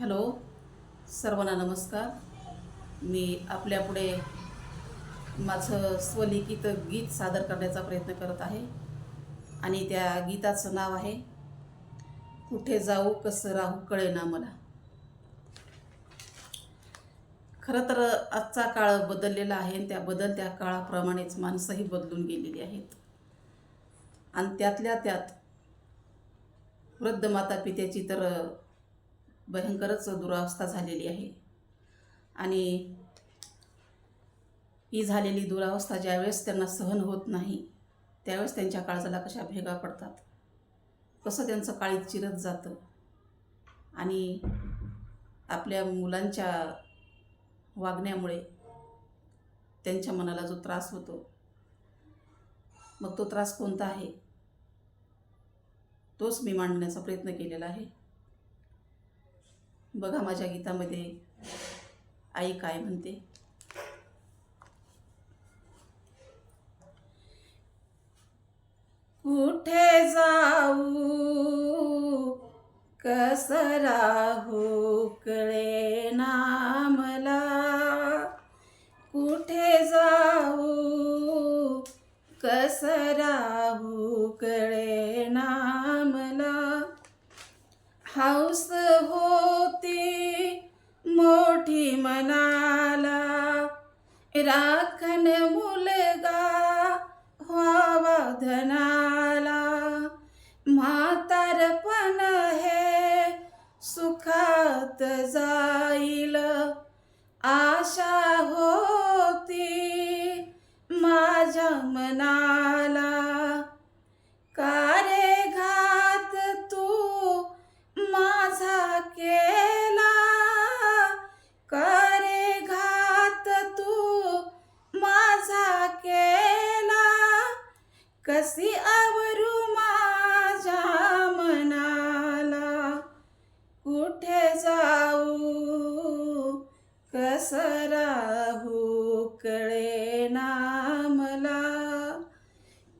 Hello सर्वांना नमस्कार. मी आपल्यापुढे माझं स्वलिखित गीत सादर करण्याचा प्रयत्न करत आहे. आणि त्या गीताचं नाव आहे कुठे जाऊ कसं राहू कळेना मला. खरं तर आजचा काळ बदललेला आहे आणि त्या बदलत्या काळाप्रमाणेच माणसंही बदलून गेलेली आहेत. आणि त्यातल्या त्यात वृद्ध माता पित्याची तर भयंकरच दुरावस्था झालेली आहे. आणि ही झालेली दुरावस्था ज्यावेळेस त्यांना सहन होत नाही त्यावेळेस त्यांच्या काळजाला कशा भेगा पडतात? कसं त्यांचं काळीत चिरत जातं? आणि आपल्या मुलांच्या वागण्यामुळे त्यांच्या मनाला जो त्रास होतो मग तो त्रास कोणता आहे? तोच मी मांडण्याचा प्रयत्न केलेला आहे. बघा माझ्या गीतामध्ये आई काय म्हणते? कुठे जाऊ? कसरा हो कळे ना मला कुठे जाऊ? कसरा हो कळे ना मला हौस ती मोठी मनाला. राखण मुलगा व्हावा धना कसी आवरू माझ्या मनाला? कुठे जाऊ? कसराहू कळे ना मला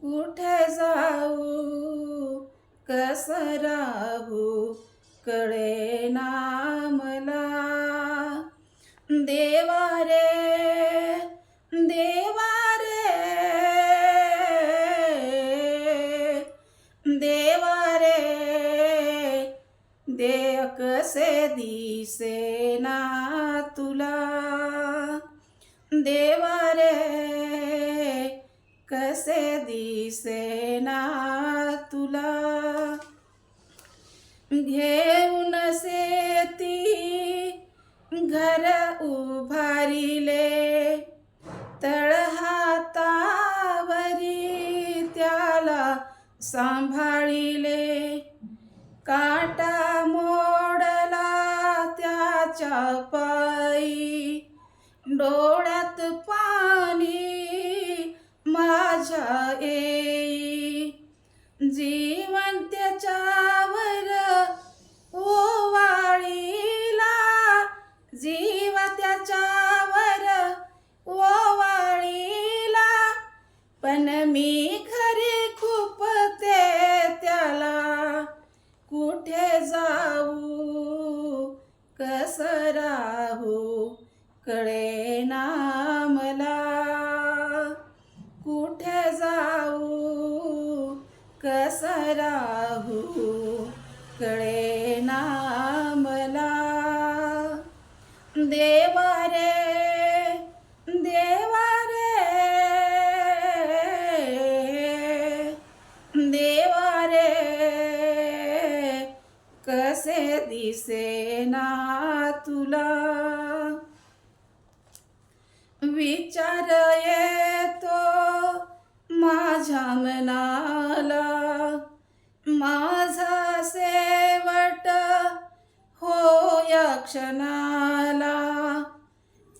कुठे जाऊ? कसराहू कळे ना कसे दिसे ना तुला? घेऊन शेती घर उभारिले तळहातावरी त्याला सांभाळिले. काटा मोडला त्याच्या पायी डोळ्यात विचार येतो माझ्या मनाला. माझा सेवट हो या क्षणाला.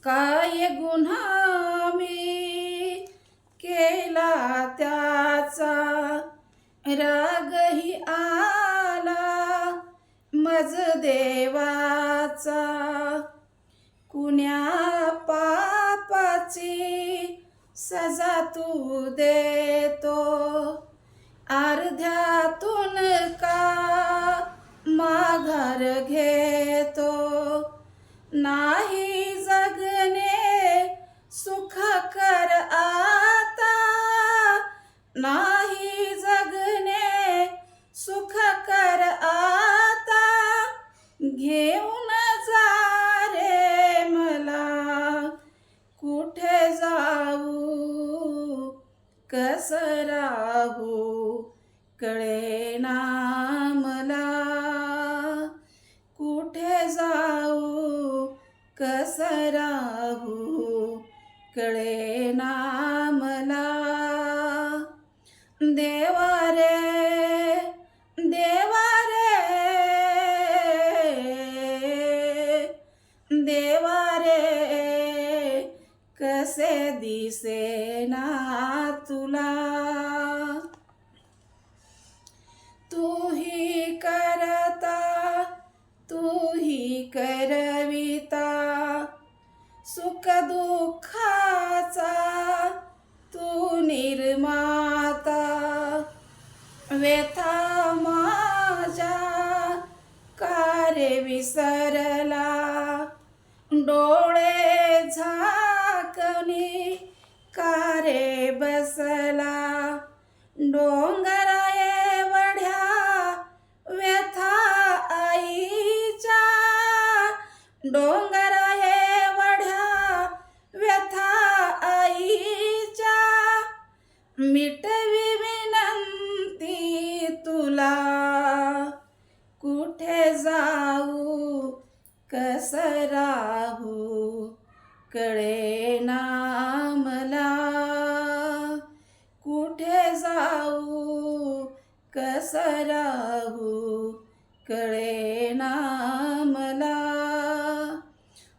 काय गुन्हा मी केला त्याचा? रागही आला मज देवाचा. कुण्या पापाची सजा तू देतो. अर्ध्यातून का माघार घेतो? नाही जगणे सुखकर आता. नाही जगणे सुखकर आता. घेऊन कळेना मला कुठे जाऊ कस राहू कळेना मला देवा रे देवा रे देवा रे कसे दिसेना. विसरला डोळे झाकणी कारे बसला. डोंगरा वढ्या व्यथा आईच्या. डोंगर कळे मला कुठे जाऊ कस राहू कळे मला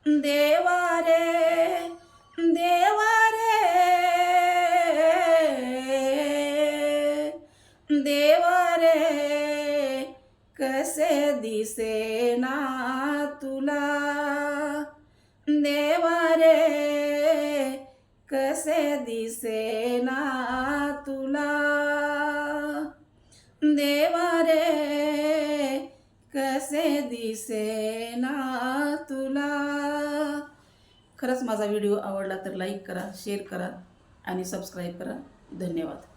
देवा रे देवा रे देवा रे कसे तुला. देवा रे कसे दिसेना तुला? देवा रे कसे दिसेना तुला? खरंच माझा व्हिडिओ आवडला तर लाईक करा शेअर करा आणि सबस्क्राईब करा. धन्यवाद.